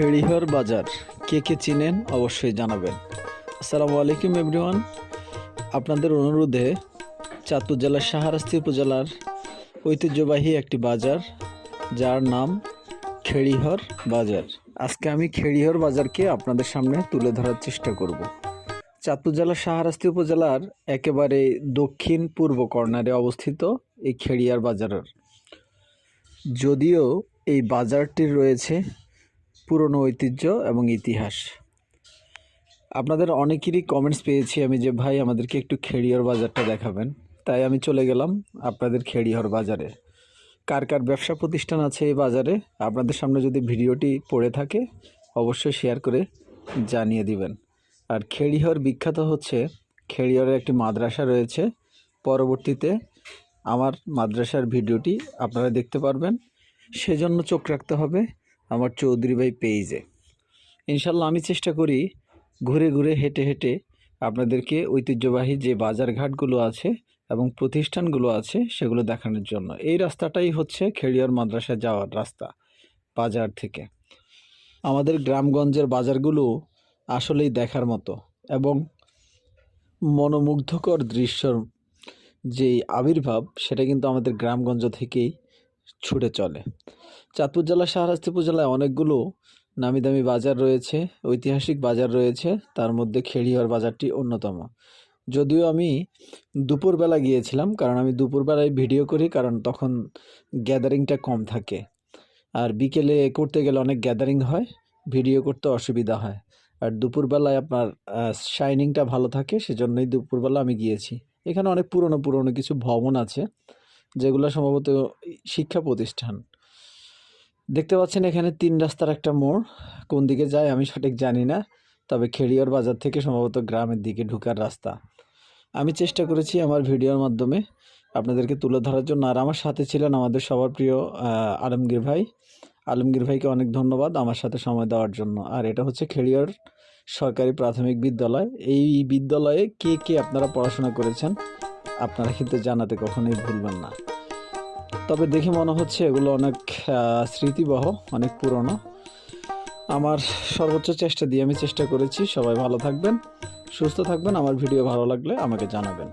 খেড়িহর বাজার। কে কে চিনেন অবশ্যই জানাবেন। আসসালামু আলাইকুম, এভরিওয়ান। আপনাদের অনুরোধে চাঁদপুর জেলার সাহারাস্তি উপজেলার ঐতিহ্যবাহী একটি বাজার, যার নাম খেড়িহর বাজার। আজকে আমি খেড়িহর বাজারকে আপনাদের সামনে তুলে ধরার চেষ্টা করব। চাঁদপুর জেলার সাহারাস্তি উপজেলার একেবারে দক্ষিণ পূর্ব কর্নারে অবস্থিত এই খেড়িয়ার বাজারের। যদিও এই বাজারটির রয়েছে পুরনো ঐতিহ্য এবং ইতিহাস। আপনাদের অনেকেরই কমেন্টস পেয়েছি আমি যে, ভাই, আমাদেরকে একটু খেড়িয়র বাজারটা দেখাবেন। তাই আমি চলে গেলাম আপনাদের খেড়িহর বাজারে। কার কার ব্যবসা প্রতিষ্ঠান আছে এই বাজারে, আপনাদের সামনে যদি ভিডিওটি পড়ে থাকে, অবশ্যই শেয়ার করে জানিয়ে দিবেন। আর খেড়িহর বিখ্যাত হচ্ছে খেড়িহরের একটি মাদ্রাসা রয়েছে। পরবর্তীতে আমার মাদ্রাসার ভিডিওটি আপনারা দেখতে পারবেন। সেজন্য চোখ রাখতে হবে। আমার চৌধুরী ভাই পেজে ইনশাল্লাহ আমি চেষ্টা করি ঘুরে ঘুরে, হেঁটে হেঁটে আপনাদেরকে ঐতিহ্যবাহী যে বাজারঘাটগুলো আছে এবং প্রতিষ্ঠানগুলো আছে সেগুলো দেখানোর জন্য। এই রাস্তাটাই হচ্ছে খেড়িয়ার মাদ্রাসা যাওয়ার রাস্তা বাজার থেকে। আমাদের গ্রামগঞ্জের বাজারগুলো আসলেই দেখার মতো এবং মনোমুগ্ধকর দৃশ্যর যেই আবির্ভাব সেটা কিন্তু আমাদের গ্রামগঞ্জ থেকেই ছুটে চলে। চাঁদপুর জেলার শাহরাস্তিপুর জেলায় অনেকগুলো নামি দামি বাজার রয়েছে, ঐতিহাসিক বাজার রয়েছে, তার মধ্যে খেড়িহর বাজারটি অন্যতম। যদিও আমি দুপুরবেলা গিয়েছিলাম, কারণ আমি দুপুরবেলায় ভিডিও করি, কারণ তখন গ্যাদারিংটা কম থাকে। আর বিকেলে করতে গেলে অনেক গ্যাদারিং হয়, ভিডিও করতে অসুবিধা হয়। আর দুপুরবেলায় আপনার শাইনিংটা ভালো থাকে, সেজন্যই দুপুরবেলা আমি গিয়েছি। এখানে অনেক পুরনো পুরনো কিছু ভবন আছে যেগুলো সম্ভবত শিক্ষা প্রতিষ্ঠান। দেখতে পাচ্ছেন এখানে তিন রাস্তার একটা মোড়। কোন দিকে যায় আমি সঠিক জানি না, তবে খেড়িয়র বাজার থেকে সম্ভবত গ্রামের দিকে ঢুকার রাস্তা। আমি চেষ্টা করেছি আমার ভিডিওর মাধ্যমে আপনাদেরকে তুলে ধরার জন্য। আর আমার সাথে ছিলেন আমাদের সবার প্রিয় আলমগীর ভাই। আলমগীর ভাইকে অনেক ধন্যবাদ আমার সাথে সময় দেওয়ার জন্য। আর এটা হচ্ছে খেড়িয়র সরকারি প্রাথমিক বিদ্যালয়। এই বিদ্যালয়ে কে কে আপনারা পড়াশোনা করেছেন? আপনারা কিন্তু জানাতে কখনোই ভুলবেন না। তবে দেখে মনে হচ্ছে এগুলো অনেক স্মৃতিবহ, অনেক পুরনো। আমার সর্বোচ্চ চেষ্টা দিয়ে আমি চেষ্টা করেছি। সবাই ভালো থাকবেন, সুস্থ থাকবেন। আমার ভিডিও ভালো লাগলে আমাকে জানাবেন।